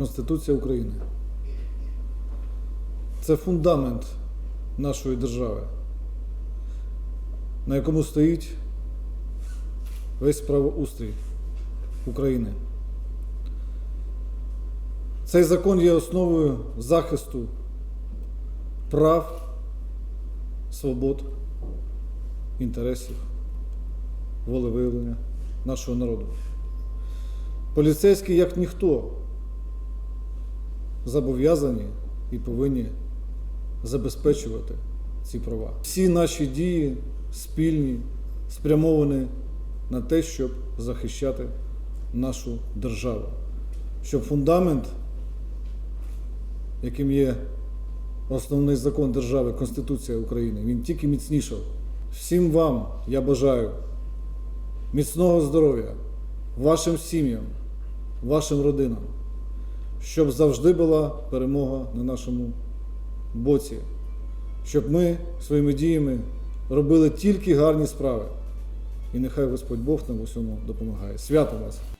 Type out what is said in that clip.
Конституція України. Це фундамент нашої держави, на якому стоїть весь правоустрій України. Цей закон є основою захисту прав, свобод, інтересів, волевиявлення нашого народу. Поліцейські, як ніхто, зобов'язані і повинні забезпечувати ці права. Всі наші дії спільні, спрямовані на те, щоб захищати нашу державу, щоб фундамент, яким є основний закон держави, Конституція України, він тільки міцнішав. Всім вам я бажаю міцного здоров'я, вашим сім'ям, вашим родинам, щоб завжди була перемога на нашому боці, щоб ми своїми діями робили тільки гарні справи. І нехай Господь Бог нам усьому допомагає. Свято вас!